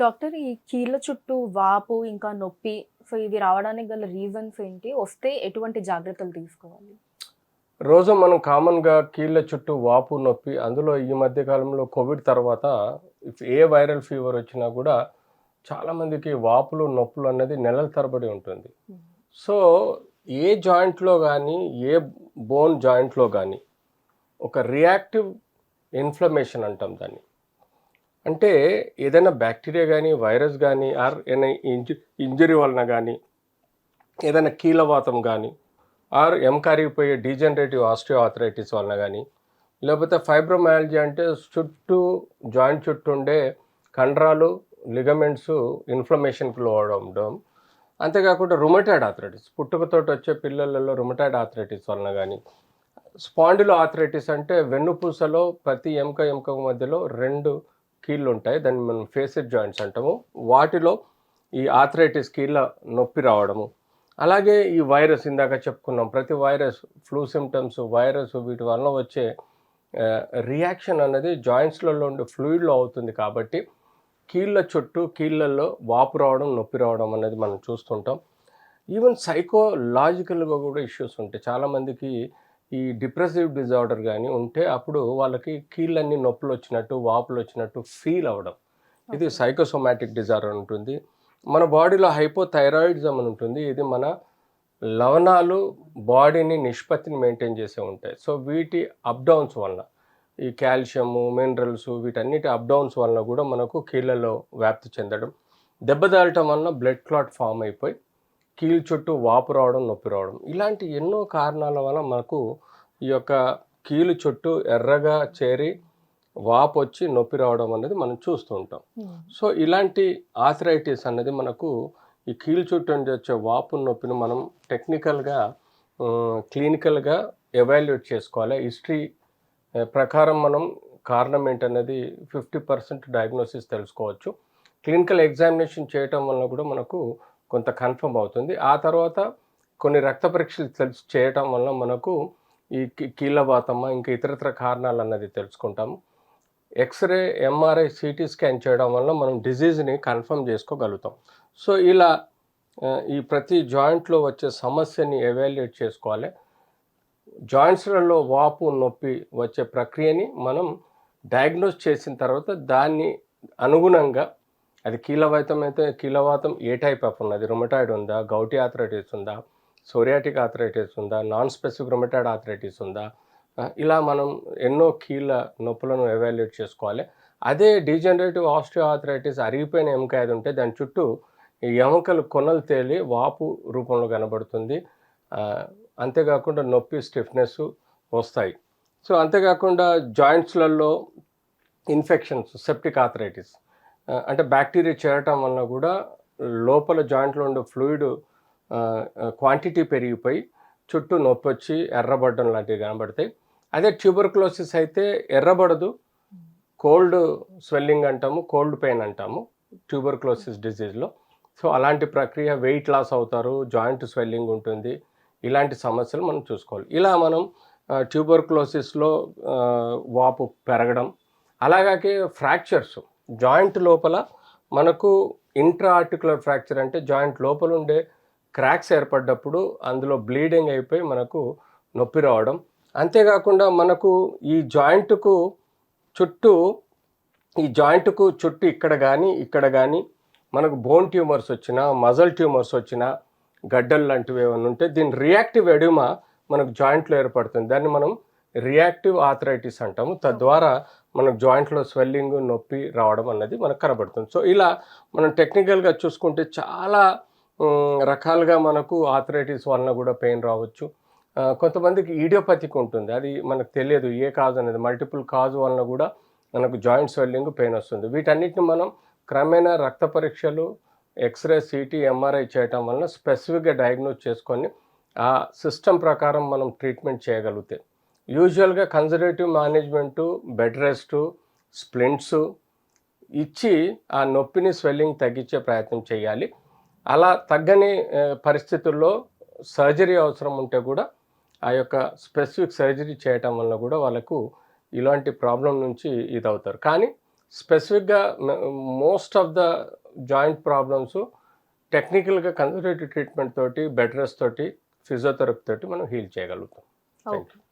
Doctor ఈ కీళ్ళ చుట్టూ వాపు ఇంకా నొప్పి సో ఇవి రావడానికి గల రీజన్స్ ఏంటి? వస్తే ఎటువంటి జాగ్రత్తలు తీసుకోవాలి? రోజు మనం కామన్గా కీళ్ళ చుట్టూ వాపు నొప్పి అందులో ఈ మధ్య కాలంలో కోవిడ్ తర్వాత ఇఫ్ ఏ వైరల్ ఫీవర్ వచ్చినా కూడా చాలామందికి వాపులు నొప్పులు అనేది నెలల తరబడి ఉంటుంది. సో ఏ జాయింట్లో కానీ ఏ బోన్ జాయింట్లో కానీ ఒక రియాక్టివ్ ఇన్ఫ్లమేషన్ అంటాం దాన్ని. అంటే ఏదైనా బ్యాక్టీరియా కానీ వైరస్ కానీ ఆర్ ఏదైనా ఇంజు ఇంజరీ వలన కానీ ఏదైనా కీలవాతం కానీ ఆర్ ఎం కరిగిపోయే డీజనరేటివ్ ఆస్టియోఆథరైటిస్ వలన కానీ లేకపోతే ఫైబ్రోమయాలజీ అంటే చుట్టూ జాయింట్ చుట్టూ ఉండే కండరాలు లిగమెంట్స్ ఇన్ఫ్లమేషన్కి లోవడం అంతేకాకుండా రుమటైడ్ ఆథరైటిస్ పుట్టుకతోటి వచ్చే పిల్లలలో రుమటైడ్ ఆథరైటిస్ వలన కానీ స్పాండిలో ఆథరైటిస్ అంటే వెన్నుపూసలో ప్రతి ఎముక ఎముక మధ్యలో రెండు కీళ్ళు ఉంటాయి దాన్ని మనం ఫేసెడ్ జాయింట్స్ అంటాము. వాటిలో ఈ ఆథరైటిస్ కీళ్ళ నొప్పి రావడము. అలాగే ఈ వైరస్ ఇందాక చెప్పుకున్నాం. ప్రతి వైరస్ ఫ్లూ సిమ్టమ్స్ వైరస్ వీటి వలన వచ్చే రియాక్షన్ అనేది జాయింట్స్లలో ఉండే ఫ్లూయిడ్లో అవుతుంది కాబట్టి కీళ్ళ చుట్టూ కీళ్ళల్లో వాపు రావడం నొప్పి రావడం అనేది మనం చూస్తుంటాం. ఈవెన్ సైకోలాజికల్గా కూడా ఇష్యూస్ ఉంటాయి. చాలామందికి ఈ డిప్రెసివ్ డిజార్డర్ కానీ ఉంటే అప్పుడు వాళ్ళకి కీళ్ళన్నీ నొప్పులు వచ్చినట్టు వాపులు వచ్చినట్టు ఫీల్ అవ్వడం. ఇది సైకోసోమాటిక్ డిజార్డర్ ఉంటుంది మన బాడీలో హైపోథైరాయిడిజం అని ఉంటుంది. ఇది మన లవణాలు బాడీని నిష్పత్తిని మెయింటైన్ చేసే ఉంటాయి. సో వీటి అప్ డౌన్స్ వలన ఈ కాల్షియము మినరల్స్ వీటన్నిటి అప్ డౌన్స్ వలన కూడా మనకు కీళ్ళలో వ్యాప్తి చెందడం. దెబ్బ తాగటం వలన బ్లడ్ క్లాట్ ఫామ్ అయిపోయి కీళ్ళ చుట్టూ వాపు రావడం నొప్పి రావడం. ఇలాంటి ఎన్నో కారణాల వల్ల మనకు ఈ యొక్క కీలు చుట్టూ ఎర్రగా చేరి వాపు వచ్చి నొప్పి రావడం అనేది మనం చూస్తూ ఉంటాం. సో ఇలాంటి ఆథరైటిస్ అనేది మనకు ఈ కీలు చుట్టూ నుంచి వచ్చే వాపు నొప్పిని మనం టెక్నికల్గా క్లినికల్గా ఎవాల్యుయేట్ చేసుకోవాలి. హిస్టరీ ప్రకారం మనం కారణం ఏంటనేది ఫిఫ్టీ పర్సెంట్ డయాగ్నోసిస్ తెలుసుకోవచ్చు. క్లినికల్ ఎగ్జామినేషన్ చేయటం వల్ల కూడా మనకు కొంత కన్ఫర్మ్ అవుతుంది. ఆ తర్వాత కొన్ని రక్త పరీక్షలు తెలుసు చేయటం వల్ల మనకు ఈ కీళ్ళబాతమ్మ కీళ్ళవాతమ్మ ఇంకా ఇతరత్ర కారణాలు అన్నది తెలుసుకుంటాము ఎక్స్రే ఎంఆర్ఐ సిటీ స్కాన్ చేయడం వల్ల మనం డిజీజ్ని కన్ఫర్మ్ చేసుకోగలుగుతాం. సో ఇలా ఈ ప్రతి జాయింట్లో వచ్చే సమస్యని ఎవాల్యుయేట్ చేసుకోవాలి. జాయింట్స్లలో వాపు నొప్పి వచ్చే ప్రక్రియని మనం డయాగ్నోస్ చేసిన తర్వాత దాన్ని అనుగుణంగా అది కీలవాతం అయితే కీలవాతం ఏ టైప్ ఆఫ్ ఉన్నది? రుమటాయిడ్ ఉందా? గౌటి ఆథరైటిస్ ఉందా? సోరియాటిక్ ఆథరైటిస్ ఉందా? నాన్ స్పెసిఫిక్ రుమటాయిడ్ ఆథరైటిస్ ఉందా ఇలా మనం ఎన్నో కీళ్ళ నొప్పులను ఎవాల్యుయేట్ చేసుకోవాలి. అదే డీజనరేటివ్ ఆస్ట్రియో ఆథరైటిస్ అరిగిపోయిన ఎముక ఏది ఉంటే దాని చుట్టూ ఈ ఎముకలు కొనలు తేలి వాపు రూపంలో కనబడుతుంది. అంతేకాకుండా నొప్పి స్టిఫ్నెస్ వస్తాయి. సో అంతేకాకుండా జాయింట్స్లలో ఇన్ఫెక్షన్స్ సెప్టిక్ ఆథరైటిస్ అంటే బ్యాక్టీరియా చేరటం వలన కూడా లోపల జాయింట్లో ఉండే ఫ్లూయిడ్ క్వాంటిటీ పెరిగిపోయి చుట్టూ నొప్పి వచ్చి ఎర్రబడడం లాంటివి కనబడతాయి. అదే ట్యూబర్క్లోసిస్ అయితే ఎర్రబడదు కోల్డ్ స్వెల్లింగ్ అంటాము కోల్డ్ పెయిన్ అంటాము ట్యూబర్క్లోసిస్ డిజీజ్లో. సో అలాంటి ప్రక్రియ వెయిట్ లాస్ అవుతారు జాయింట్ స్వెల్లింగ్ ఉంటుంది ఇలాంటి సమస్యలు మనం చూసుకోవాలి. ఇలా మనం ట్యూబర్క్లోసిస్లో వాపు పెరగడం అలాగే ఫ్రాక్చర్స్. జాయింట్ లోపల మనకు ఇంట్రా ఆర్టికులర్ ఫ్రాక్చర్ అంటే జాయింట్ లోపల ఉండే క్రాక్స్ ఏర్పడ్డప్పుడు అందులో బ్లీడింగ్ అయిపోయి మనకు నొప్పి రావడం. అంతేకాకుండా మనకు ఈ జాయింట్కు చుట్టూ ఈ జాయింట్కు చుట్టూ ఇక్కడ కానీ ఇక్కడ కానీ మనకు బోన్ ట్యూమర్స్ వచ్చినా మజల్ ట్యూమర్స్ వచ్చినా గడ్డలు లాంటివి ఏమైనా ఉంటే దీని రియాక్టివ్ ఎడిమా మనకు జాయింట్లో ఏర్పడుతుంది. దాన్ని మనం రియాక్టివ్ ఆథరైటిస్ అంటాము. తద్వారా మనకు జాయింట్లో స్వెల్లింగ్ నొప్పి రావడం అన్నది మనకు కనబడుతుంది. సో ఇలా మనం టెక్నికల్గా చూసుకుంటే చాలా రకాలుగా మనకు ఆథరైటిస్ వలన కూడా పెయిన్ రావచ్చు. కొంతమందికి ఈడియోపతిక్ ఉంటుంది. అది మనకు తెలియదు ఏ కాజ్ అనేది. మల్టిపుల్ కాజ్ వలన కూడా మనకు జాయింట్ స్వెల్లింగ్ పెయిన్ వస్తుంది. వీటన్నిటిని మనం క్రమేణా రక్త పరీక్షలు ఎక్స్రే సిటీ ఎంఆర్ఐ చేయటం వలన స్పెసిఫిక్గా డయాగ్నోస్ చేసుకొని ఆ సిస్టమ్ ప్రకారం మనం ట్రీట్మెంట్ చేయగలిగితే యూజువల్గా conservative management bed rest splints ఇచ్చి ఆ నొప్పిని స్వెల్లింగ్ తగ్గించే ప్రయత్నం చేయాలి. అలా తగ్గని పరిస్థితుల్లో సర్జరీ అవసరం ఉంటే కూడా ఆ యొక్క స్పెసిఫిక్ సర్జరీ చేయటం వల్ల కూడా వాళ్ళకు ఇలాంటి ప్రాబ్లం నుంచి ఇది అవుతారు కానీ స్పెసిఫిక్గా most of the joint problems టెక్నికల్గా కన్సర్వేటివ్ ట్రీట్మెంట్ తోటి బెడ్ రెస్ట్ తోటి ఫిజియోథెరపీ తోటి మనం హీల్ చేయగలుగుతాం. Thank okay